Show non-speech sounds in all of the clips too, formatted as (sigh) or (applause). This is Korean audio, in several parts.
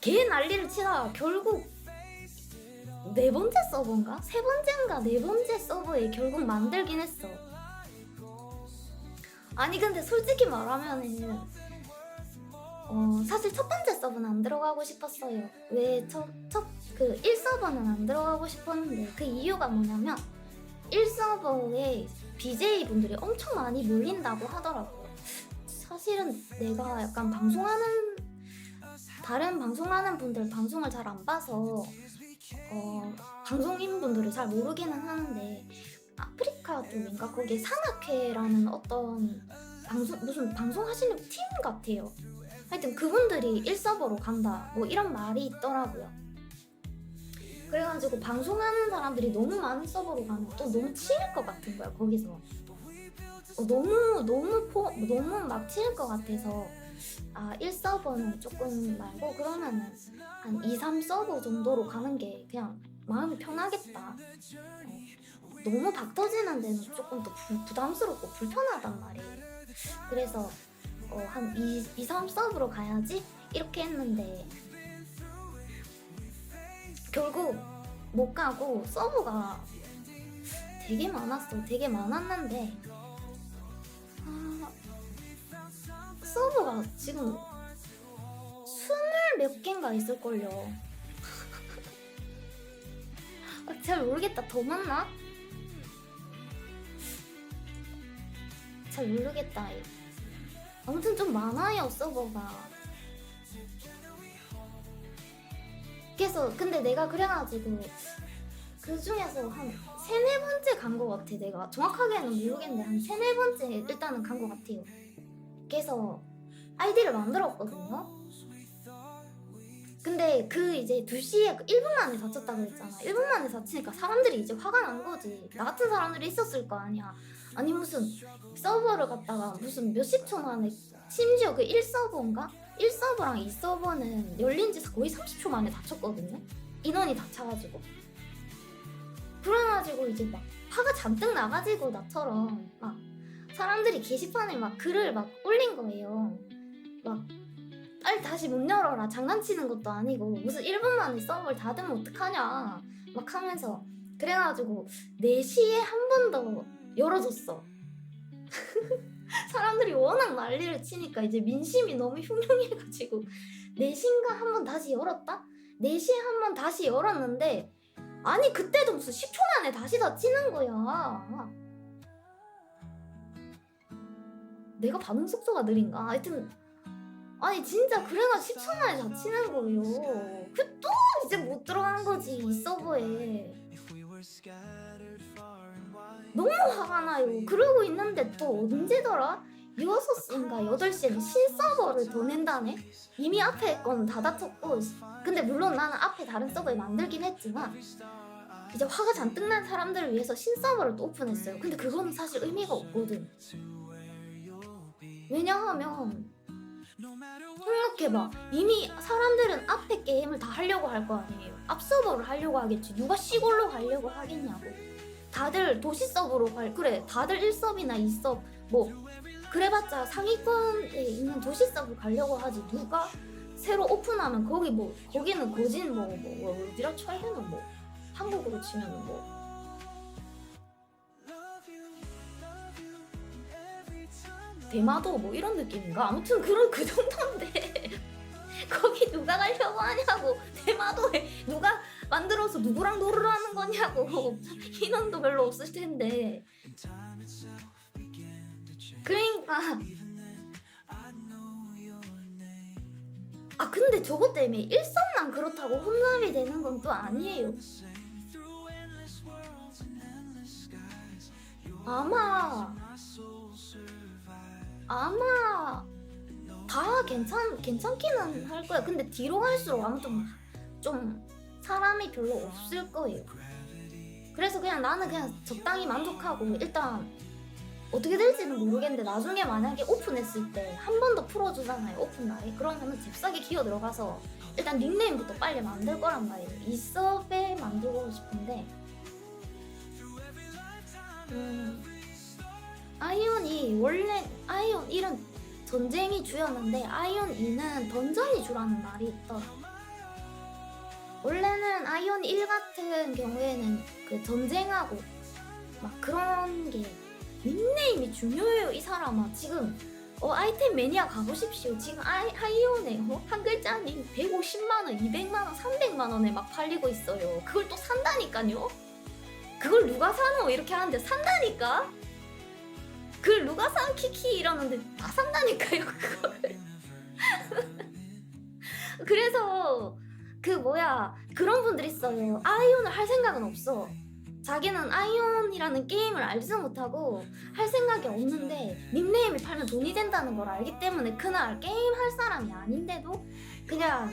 개 난리를 치다가 결국 네 번째 서버인가? 세 번째인가 네 번째 서버에 결국 만들긴 했어. 아니 근데 솔직히 말하면은 어 사실 첫 번째 서버는 안 들어가고 싶었어요. 왜 첫 첫그 1서버는 안 들어가고 싶었는데 그 이유가 뭐냐면 1서버에 BJ 분들이 엄청 많이 몰린다고 하더라고요. 사실은 내가 약간 방송하는 다른 방송하는 분들 방송을 잘 안 봐서 어, 방송인 분들을 잘 모르기는 하는데 아프리카 쪽인가 거기에 산악회라는 어떤 방송 무슨 방송하시는 팀 같아요. 하여튼 그분들이 1서버로 간다 뭐 이런 말이 있더라고요. 그래가지고 방송하는 사람들이 너무 많은 서버로 가면 또 너무 치일 것 같은 거야 거기서. 어, 너무 너무 포 너무 막 치일 것 같아서 아 1서버는 조금 말고 그러면은 한 2, 3서버 정도로 가는 게 그냥 마음이 편하겠다. 어, 너무 박 터지는 데는 조금 더 부, 부담스럽고 불편하단 말이에요. 그래서 어, 한 2, 2, 3서버로 가야지 이렇게 했는데 결국 못 가고 서버가 되게 많았어. 되게 많았는데 아, 서버가 지금 스물 몇 개인가 있을걸요. 아, 잘 모르겠다. 더 많나? 잘 모르겠다. 아무튼 좀 많아요, 서버가. 그래서, 근데 내가 그래가지고, 그 중에서 한 세네 번째 간거 같아, 내가. 정확하게는 모르겠는데, 한 세네 번째 일단은 간거 같아요. 그래서, 아이디를 만들었거든요. 근데 그 이제 2시에 1분 만에 다쳤다 그랬잖아. 1분 만에 다치니까 사람들이 이제 화가 난 거지. 나 같은 사람들이 있었을 거 아니야. 아니 무슨 서버를 갔다가 무슨 몇십 초 만에 심지어 그 1서버인가? 1서버랑 2서버는 열린 지 거의 30초 만에 다쳤거든요. 인원이 다 차가지고. 그래가지고 이제 막 화가 잔뜩 나가지고 나처럼 막 사람들이 게시판에 막 글을 막 올린 거예요. 막 빨리 다시 문 열어라. 장난치는 것도 아니고 무슨 1분 만에 서버를 닫으면 어떡하냐. 막 하면서 그래가지고 4시에 한 번 더 열어줬어. (laughs) 사람들이 워낙 난리를 치니까 이제 민심이 너무 흉흉해가지고 4시인가? 한 번 다시 열었다? 4시에 한 번 다시 열었는데 아니 그때도 무슨 10초 만에 다시 닫히는 거야 내가 반응 속도가 느린가? 하여튼 아니 진짜 그래가 10초 만에 다치는 거예요. 그 또 이제 못 들어간 거지 이 서버에. 너무 화가 나요. 그러고 있는데 또 언제더라? 6시인가 8시에는 신서버를 더 낸다네? 이미 앞에 거는 다 닫혔고 근데 물론 나는 앞에 다른 서버에 만들긴 했지만 이제 화가 잔뜩 난 사람들을 위해서 신서버를 또 오픈했어요. 근데 그거는 사실 의미가 없거든. 왜냐하면 생각해봐. 이미 사람들은 앞에 게임을 다 하려고 할 거 아니에요. 앞 서버를 하려고 하겠지. 누가 시골로 가려고 하겠냐고. 다들 도시 서버로 갈, 그래. 다들 1서이나 2서, 뭐, 그래봤자 상위권에 있는 도시 서버 가려고 하지. 누가 새로 오픈하면 거기 뭐, 거기는 거진 뭐, 뭐, 뭐 어디라 쳐야 되나 뭐. 한국으로 치면 뭐. 대마도 뭐 이런 느낌인가? 아무튼 그런 그 정도인데. (laughs) 거기 누가 가려고 하냐고. 대마도에 누가 만들어서 누구랑 놀으러 하는 거냐고. (laughs) 인원도 별로 없을 텐데. 그러니까 아 근데 저것 때문에 일선만 그렇다고 혼납이 되는 건 또 아니에요. 아마 아마 다 괜찮 괜찮기는 할 거야. 근데 뒤로 갈수록 아무튼 좀 사람이 별로 없을 거예요. 그래서 그냥 나는 그냥 적당히 만족하고 일단 어떻게 될지는 모르겠는데 나중에 만약에 오픈했을 때 한 번 더 풀어주잖아요 오픈 날에 그러면은 잽싸게 기어 들어가서 일단 닉네임부터 빨리 만들 거란 말이에요 이 서브에 만들고 싶은데 음 아이온이 원래 아이온 1은 전쟁이 주였는데 아이온 2는 던전이 주라는 말이 있더라. 원래는 아이온 1 같은 경우에는 그 전쟁하고 막 그런 게 닉네임이 중요해요 이 사람아. 지금 어 아이템 매니아 가보십시오. 지금 아이, 아이온에 어? 한 글자님 150만원 200만원 300만원에 막 팔리고 있어요. 그걸 또 산다니까요? 그걸 누가 사노? 이렇게 하는데 산다니까 누가 사 키키 이러는데 다 산다니까요 그걸 (laughs) 그래서 그 뭐야 그런 분들 있어요. 아이온을 할 생각은 없어. 자기는 아이온이라는 게임을 알지도 못하고 할 생각이 없는데 닉네임이 팔면 돈이 된다는 걸 알기 때문에 그날 게임 할 사람이 아닌데도 그냥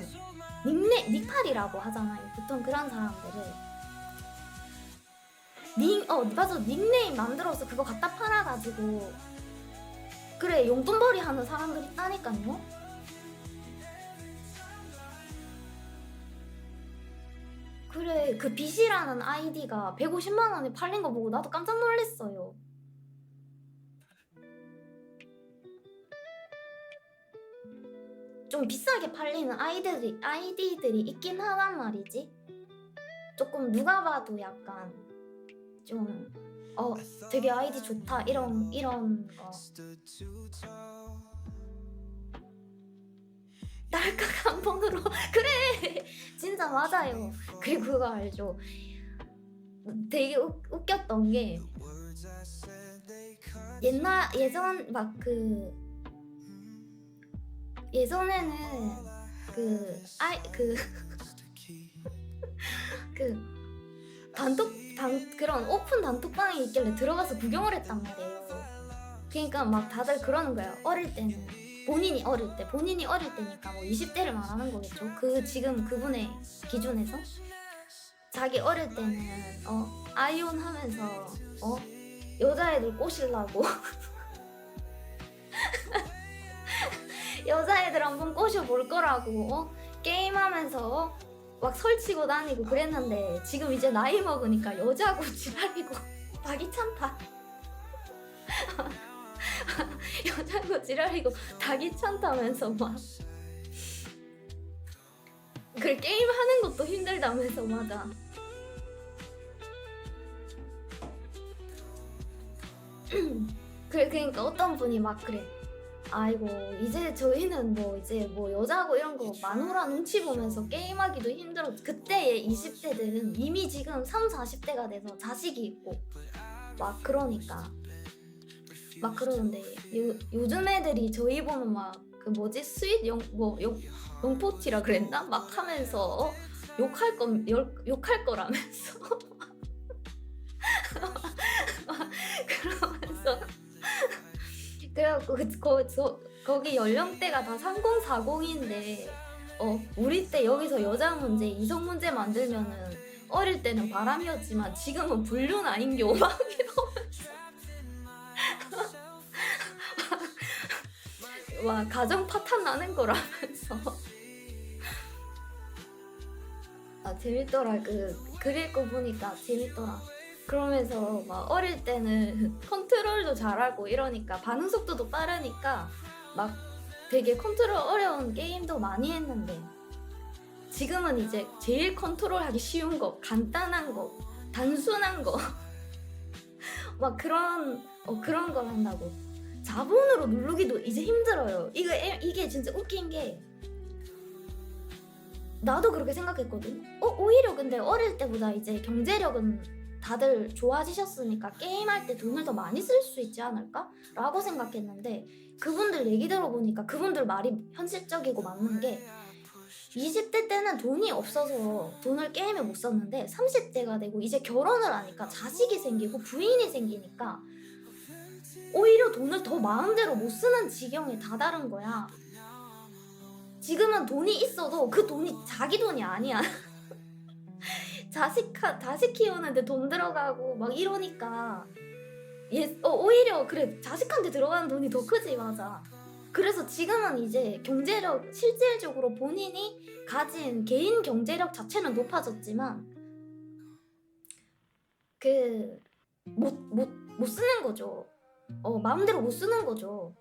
닉네 닉팔이라고 하잖아요 보통 그런 사람들을 닉 어 맞아 닉네임 만들어서 그거 갖다 팔아가지고 그래 용돈벌이 하는 사람들 있다니까요 그래 그 빛이라는 아이디가 150만 원에 팔린 거 보고 나도 깜짝 놀랐어요. 좀 비싸게 팔리는 아이들이 아이디들이 있긴 하단 말이지. 조금 누가 봐도 약간 좀 어 되게 아이디 좋다 이런 이런 거. 날카가 한 번으로 그래 진짜 맞아요. 그리고 그거 알죠? 되게 웃, 웃겼던 게 옛날 예전 막 그 예전에는 그 아이 그 (laughs) 그 단톡 단 그런 오픈 단톡방이 있길래 들어가서 구경을 했단 말이에요. 그러니까 막 다들 그러는 거예요. 어릴 때는 본인이 어릴 때 본인이 어릴 때니까 뭐 20대를 말하는 거겠죠. 그 지금 그분의 기준에서 자기 어릴 때는 어 아이온 하면서 어 여자애들 꼬시려고 (laughs) 여자애들 한번 꼬셔볼 거라고 어 게임하면서 막 설치고 다니고 그랬는데 지금 이제 나이 먹으니까 여자고 (laughs) 지랄이고 박이 찬다. (laughs) 여자고 지랄이고 닭이 찬다면서 막. 그래 게임 하는 것도 힘들다면서 맞아. (clears throat) 그래 그러니까 어떤 분이 막 그래 아이고 이제 저희는 뭐 이제 뭐 여자고 이런 거 마누라 눈치 보면서 게임하기도 힘들어. 그때의 20대들은 이미 지금 3, 40대가 돼서 자식이 있고 막 그러니까. 막 그러는데 요, 요즘 애들이 저희 보면 막 그 뭐지? 스윗 영뭐 용포티라 그랬나? 막 하면서 어? 욕할 거 욕- 욕할 거라면서 (laughs) 그래갖고 그, 거, 저, 거기 연령대가 다 3040인데 어 우리 때 여기서 여자 문제 이성 문제 만들면은 어릴 때는 바람이었지만 지금은 불륜 아닌겨 막 이러면서 와 가정 파탄 나는 거라면서. 아 재밌더라. 그 글 읽고 보니까 재밌더라 그러면서 막 어릴 때는 (laughs) 컨트롤도 잘하고 이러니까 반응 속도도 빠르니까 막 되게 컨트롤 어려운 게임도 많이 했는데 지금은 이제 제일 컨트롤하기 쉬운 거 간단한 거 단순한 거 (laughs) 막 그런 어, 그런 걸 한다고 자본으로 누르기도 이제 힘들어요. 이거 애- 이게 진짜 웃긴 게 나도 그렇게 생각했거든. 어 오히려 근데 어릴 때보다 이제 경제력은 다들 좋아지셨으니까 게임할 때 돈을 더 많이 쓸 수 있지 않을까? 라고 생각했는데 그분들 얘기 들어보니까 그분들 말이 현실적이고 맞는 게 20대 때는 돈이 없어서 돈을 게임에 못 썼는데 30대가 되고 이제 결혼을 하니까 자식이 생기고 부인이 생기니까 오히려 돈을 더 마음대로 못 쓰는 지경에 다다른 거야. 지금은 돈이 있어도 그 돈이 자기 돈이 아니야. (laughs) 자식 하- 자식 키우는데 돈 들어가고 막 이러니까 얘 어, 오히려 그래 자식한테 들어가는 돈이 더 크지 맞아. 그래서 지금은 이제 경제력 실질적으로 본인이 가진 개인 경제력 자체는 높아졌지만 그 못 못 못 쓰는 거죠. 어 마음대로 못 쓰는 거죠.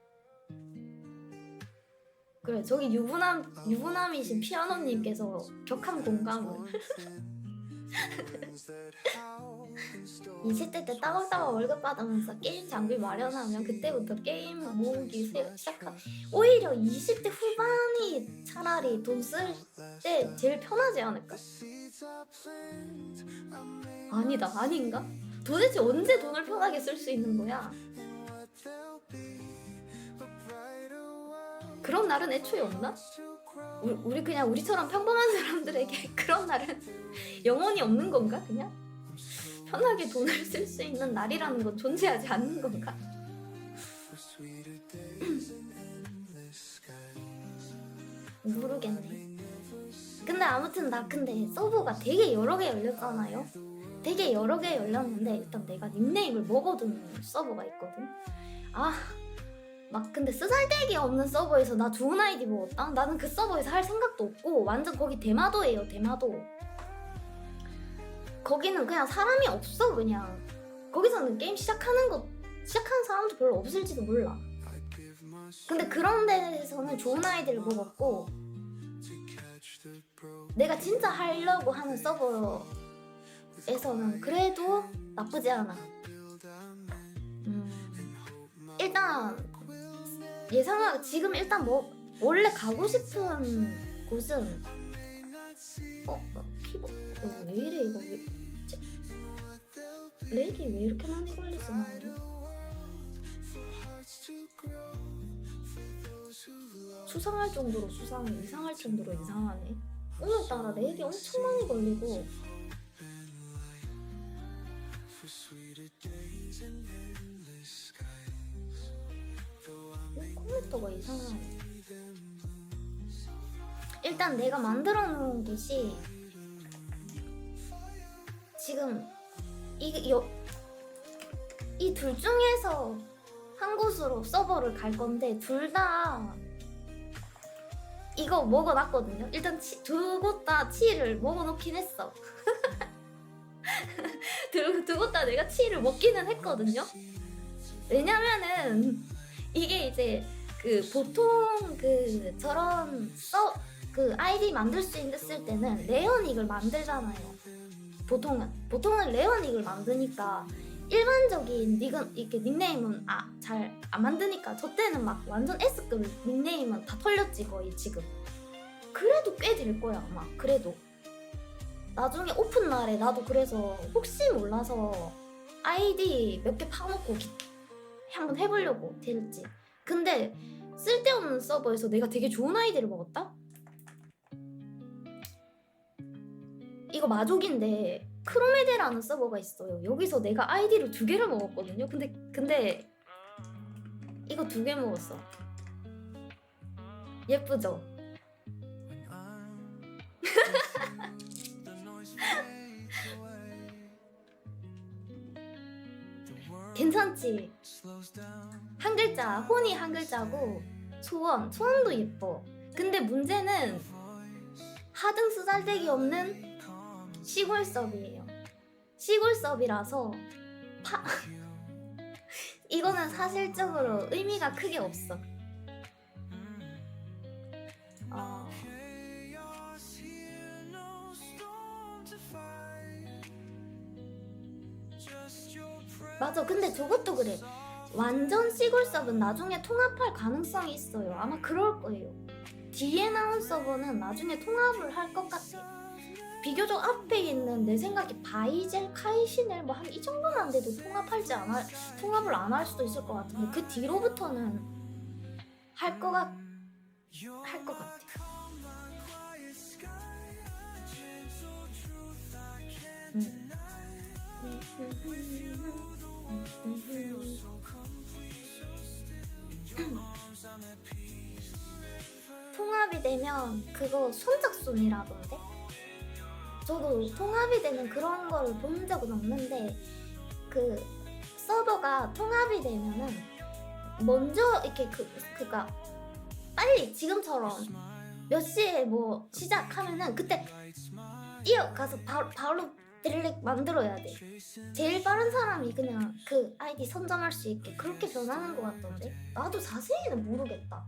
그래 저기 유부남 유부남이신 피아노님께서 격한 공감을 20대 때 따박따박 월급 받으면서 게임 장비 마련하면 그때부터 게임 모으기 세- 시작한 오히려 20대 후반이 차라리 돈 쓸 때 제일 편하지 않을까? 아니다 아닌가? 도대체 언제 돈을 편하게 쓸 수 있는 거야? 그런 날은 애초에 없나? 우리, 우리 그냥 우리처럼 평범한 사람들에게 (laughs) 그런 날은 영원히 없는 건가 그냥? 편하게 돈을 (laughs) 쓸 수 있는 날이라는 건 존재하지 않는 건가? (clears throat) 모르겠네. 근데 아무튼 나 근데 서버가 되게 여러 개 열렸잖아요. 되게 여러 개 열렸는데 일단 내가 닉네임을 먹어둔 서버가 있거든. 아, 막 근데 쓰잘데기 없는 서버에서 나 좋은 아이디 먹었다. 나는 그 서버에서 할 생각도 없고 완전 거기 대마도예요, 대마도. 거기는 그냥 사람이 없어 그냥. 거기서는 게임 시작하는 거 시작하는 사람도 별로 없을지도 몰라. 근데 그런 데에서는 좋은 아이디를 먹었고 내가 진짜 하려고 하는 서버에서는 그래도 나쁘지 않아. 음, 일단 예상하 지금 일단 뭐 원래 가고 싶은 곳은 어 어, 키보드 어, 왜 이래 이거 왜 제- 렉이 왜 이렇게 많이 걸리지 나는 수상할 정도로 수상해 이상할 정도로 이상하네. 오늘따라 렉이 엄청 많이 걸리고 이 컴퓨터가 이상하네 일단 내가 만들어 놓은 곳이 지금 이이 둘 중에서 한 곳으로 서버를 갈 건데 둘 다 이거 먹어놨거든요. 일단 두 곳 다 치를 먹어놓긴 했어. (laughs) 두 곳 다 내가 치를 먹기는 했거든요. 왜냐면은 이게 이제 그 보통 그 저런 써그 아이디 만들 수 있을 때는 레어닉을 만들잖아요. 보통은 보통은 레어닉을 만드니까 일반적인 닉은 이렇게 닉네임은 아 잘 안 만드니까 저 때는 막 완전 S급 닉네임은 다 털렸지 거의 지금. 그래도 꽤 될 거야 아마 그래도. 나중에 오픈 날에 나도 그래서 혹시 몰라서 아이디 몇 개 파놓고 기- 한번 해보려고 될지. 근데 쓸데없는 서버에서 내가 되게 좋은 아이디를 먹었다? 이거 마족인데 크로메데라는 서버가 있어요. 여기서 내가 아이디를 두 개를 먹었거든요. 근데 근데 이거 두 개 먹었어. 예쁘죠? (laughs) 괜찮지? 한 글자, 혼이 한 글자고 소원, 소원도 예뻐. 근데 문제는 하등 쓰잘데기 없는 시골 섭이에요. 시골 섭이라서 파... (laughs) 이거는 사실적으로 의미가 크게 없어. 어... 맞아. 근데 저것도 그래. 완전 시골 서브는 나중에 통합할 가능성이 있어요. 아마 그럴 거예요. 뒤에 나온 서버는 나중에 통합을 할 것 같아. 비교적 앞에 있는 내 생각에 바이젤, 카이시넬 뭐한 이 정도만 돼도 통합할지 안 할, 통합을 안 할 수도 있을 것 같은데 그 뒤로부터는 할 것 같, 할 것 같아. 음. (clears throat) 통합이 되면 그거 손작순이라던데? 저도 통합이 되는 그런 거를 본 적은 없는데 그 서버가 통합이 되면은 먼저 이렇게 그 그가 빨리 지금처럼 몇 시에 뭐 시작하면은 그때 뛰어가서 바로 바로 딜렉 만들어야 돼. 제일 빠른 사람이 그냥 그 아이디 선점할 수 있게 그렇게 변하는 것 같던데 나도 자세히는 모르겠다.